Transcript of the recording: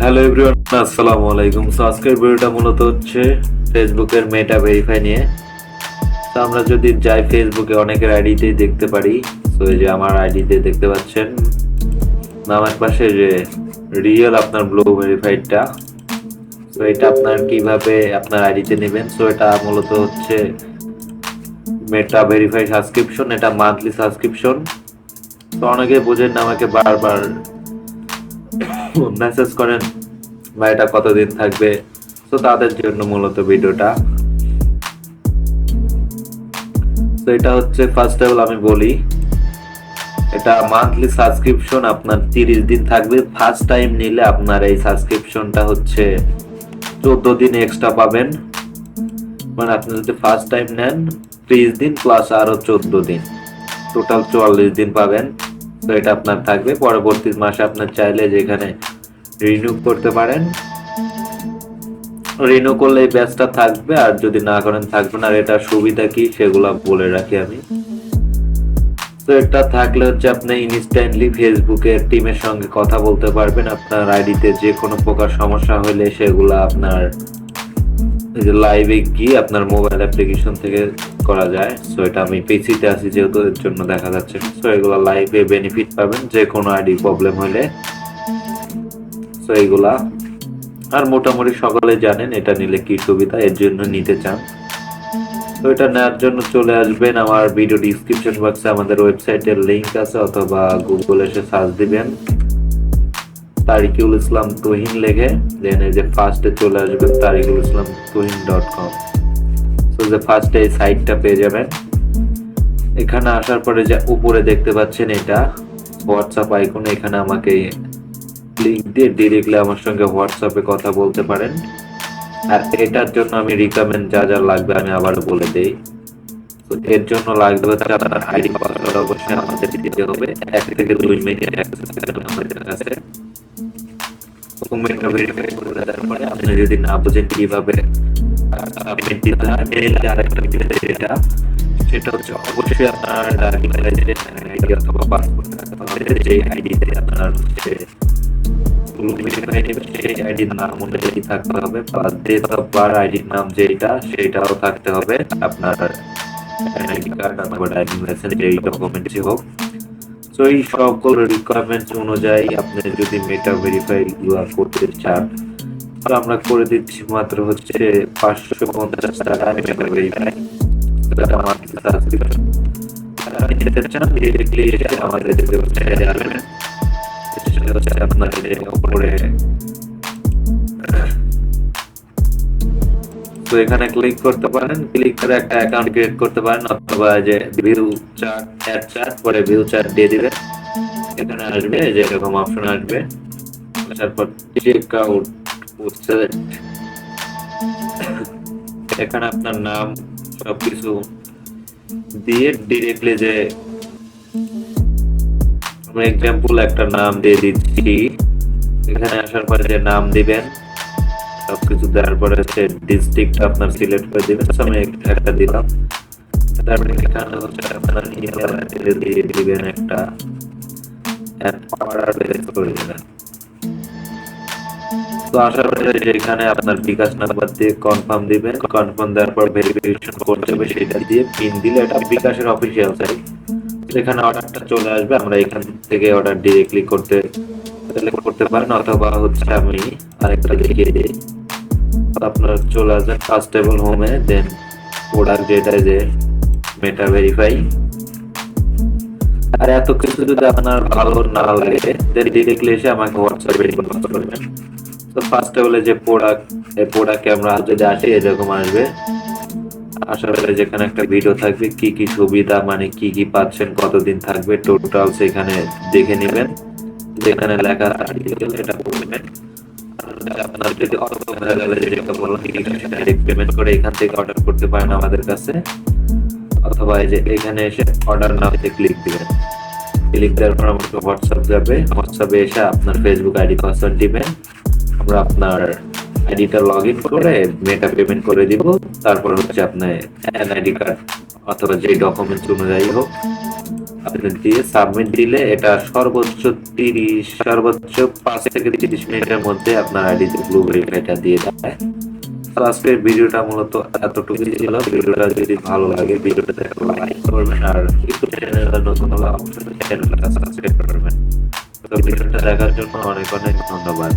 Hello everyone, আসসালামু আলাইকুম। So আজকের ভিডিওটা মূলত হচ্ছে ফেসবুকের মেটা ভেরিফাই নিয়ে। তো আমরা যদি যাই ফেসবুকে অনেকের আইডিতেই দেখতে পারি। তো এই যে আমার আইডিতে দেখতে পাচ্ছেন। নামের পাশে যে রিয়েল আপনার ব্লু ভেরিফাইডটা তো এটা আপনার কীভাবে আপনার আইডিতে নেবেন? সো এটা মূলত হচ্ছে মেটা ভেরিফাই সাবস্ক্রিপশন এটা মান্থলি সাবস্ক্রিপশন তো অনেকে বোঝেন না আমাকে বারবার মেসেজ করেন বা এটা কতদিন থাকবে? তো তাদের জন্য মূলত ভিডিওটা। তো এটা হচ্ছে ফার্স্ট অফ আমি বলি, এটা মান্থলি সাবস্ক্রিপশন আপনার তিরিশ দিন থাকবে। ফার্স্ট টাইম নিলে আপনার এই সাবস্ক্রিপশনটা হচ্ছে চোদ্দ দিন এক্সট্রা পাবেন। মানে আপনি যদি ফার্স্ট টাইম নেন, ত্রিশ দিন প্লাস আরও চোদ্দ দিন। টোটাল চুয়াল্লিশ দিন পাবেন। তো এটা আপনার থাকবে। পরবর্তী মাসে আপনার চাইলে যেখানে রিনিউ করতে পারেন। রিনিউ করলে এই ব্যাচটা থাকবে, আর যদি না করেন থাকবে না। আর এটার সুবিধা কি সেগুলো বলে রাখি আমি। তো এটা থাকলে হচ্ছে আপনি ইনস্ট্যান্টলি ফেসবুকের টিমের সঙ্গে কথা বলতে পারবেন। আপনার আইডিতে যে কোনো প্রকার সমস্যা হলে সেগুলো আপনার লাইভে গিয়ে আপনার মোবাইল অ্যাপ্লিকেশন থেকে করা যায়। সো এটা আমি পিসিতে আছি যেহেতু, এর জন্য দেখা যাচ্ছে। সো এগুলো লাইভে বেনিফিট পাবেন যে কোনো আইডি প্রবলেম হলে। সো এইগুলা আর মোটামুটি সকলে জানেন, এটা নিলে কি সুবিধা, এর জন্য নিতে চান। তো এটা নেওয়ার জন্য চলে আসবেন আমার ভিডিও ডিসক্রিপশন বক্সে আমাদের ওয়েবসাইটের লিঙ্ক আছে, অথবা গুগল এসে সার্চ দিবেন। তারিকুল ইসলাম তুহিন লেখে দেন এই যে ফার্স্টে চলে আসবেন, তারিকুল ইসলাম তুহিন ডট কম যে ফার্স্টে এই সাইটটা পেয়ে যাবেন। এখানে আসার পরে যে উপরে দেখতে পাচ্ছেন এটা হোয়াটসঅ্যাপ আইকন এখানে আমাকে লিঙ্ক দিয়ে ডিরেক্টলি আমার সঙ্গে হোয়াটসঅ্যাপে কথা বলতে পারেন। আর এটার জন্য আমি রিকমেন্ড যা যা লাগবে আমি আবার বলে দেই। এর জন্য লাগবে আপনার আইডি পাসওয়ার্ড অবশ্যই আমাদের দিতে হবে। এক থেকে দুই মিনিট আমাদের কাছে। ভেরিফাই করে দেওয়ার পরে আপনি যদি না বুঝেন কীভাবে যেটা সেটা হচ্ছে অবশ্যই আপনার লাইসেন্স আইডি অথবা যে আইডিতে আপনার হচ্ছে সেই আইডির নাম অনুযায়ী থাকতে হবে প্লাস ডেট আইডির নাম যেটা সেটাও থাকতে হবে আপনার অথবা ড্রাইভিং লাইসেন্স এই ডকুমেন্টসই হোক তো এই সকল রিকোয়ারমেন্টস অনুযায়ী আপনি যদি মেটা ভেরিফাই ইউআর করতে চান আমরা করে দিচ্ছি মাত্র হচ্ছে পাঁচশো পঞ্চাশ টাকা। ডিরেক্টলি এসে আমাদের তো এখানে ক্লিক করতে পারেন। ক্লিক করে একটা অ্যাকাউন্ট ক্রিয়েট করতে পারেন, অথবা যে ভিউ চার্ট অ্যাড চার্ট পরে ভিউ চার্ট দিয়ে দিবেন। এখানে আসবে যে এরকম অপশন আসবে তারপর চেক আউট এখানে আপনার নাম, সবকিছু দিয়ে ডিরেক্টলি যে আমরা এক্সাম্পল একটা নাম দিয়ে দিচ্ছি। এখানে আসার পরে যে নাম দিবেন, সবকিছু দেওয়ার পরে হচ্ছে ডিস্ট্রিক্ট আপনার সিলেক্ট করে দিবেন। আমি একটা দিলাম। তারপরে এখানে হচ্ছে আপনার দিয়ে দিবেন একটা অর্ডার করে দিবেন। তো আশা করি যে এখানে আপনার বিকাশ নাম্বার দিয়ে কনফার্ম দিবেন। কনফার্ম দেওয়ার পর ভেরিফিকেশন করতে হবে সেটা দিয়ে পিন দিলে এটা বিকাশের অফিসিয়াল সাইট এখানে অর্ডারটা চলে আসবে, আমরা এখান থেকে অর্ডার ডিরেক্টলি করতে করতে পারেন। অথবা হচ্ছে আমি আরেকটা দেখিয়ে দিই। আপনার চলে আসবেন কাস্টেবল হোমে দেন প্রোডাক্ট যেটা যে মেটা ভেরিফাই আর এত কিছু যদি আপনার ভালো না লাগে ডিরেক্টলি এসে আমাকে হোয়াটসঅ্যাপে করবেন। তো ফার্স্ট বলে যে প্রোডাক্ট এই প্রোডাক্টে আমরা যদি আসি, এরকম আসবে। আসার পরে যেখানে একটা ভিডিও থাকবে, কি কি সুবিধা মানে কি কি পাচ্ছেন, কতদিন থাকবে টোটাল সেখানে দেখে নেবেন। যেখানে লেখা আর্টিকেল এটা পড়বেন। আপনার যদি অত হয়ে গেলে, যেটা বললাম ডাইরেক্ট পেমেন্ট করে এখান থেকে অর্ডার করতে পারেন আমাদের কাছে। অথবা এই যে এখানে এসে অর্ডার নামে ক্লিক দিবেন। ক্লিক দেওয়ার পর আমাকে হোয়াটসঅ্যাপ যাবে। হোয়াটসঅ্যাপে এসে আপনার ফেসবুক আইডি পাসওয়ার্ড দিবেন। আমরা আপনার আইডিটা লগ ইন করে মেটা পেমেন্ট করে দিব। তারপর হচ্ছে আপনি এনআইডি কার্ড অথবা যে ডকুমেন্টস অনুযায়ী হোক আপনি দিয়ে সাবমিট দিলে এটা সর্বোচ্চ তিরিশ, সর্বোচ্চ পাঁচ থেকে তিরিশ মিনিটের মধ্যে আপনার আইডিতে ব্লু ভেরিফাইটা দিয়ে দেয়। তো আজকের ভিডিওটা মূলত এতটুকুই ছিল। ভিডিওটা যদি ভালো লাগে ভিডিওটা লাইক করবেন আর ইউটিউব চ্যানেলে নতুন হলে অবশ্যই চ্যানেলটা সাবস্ক্রাইব করবেন। তো ভিডিওটা দেখার জন্য অনেক অনেক ধন্যবাদ।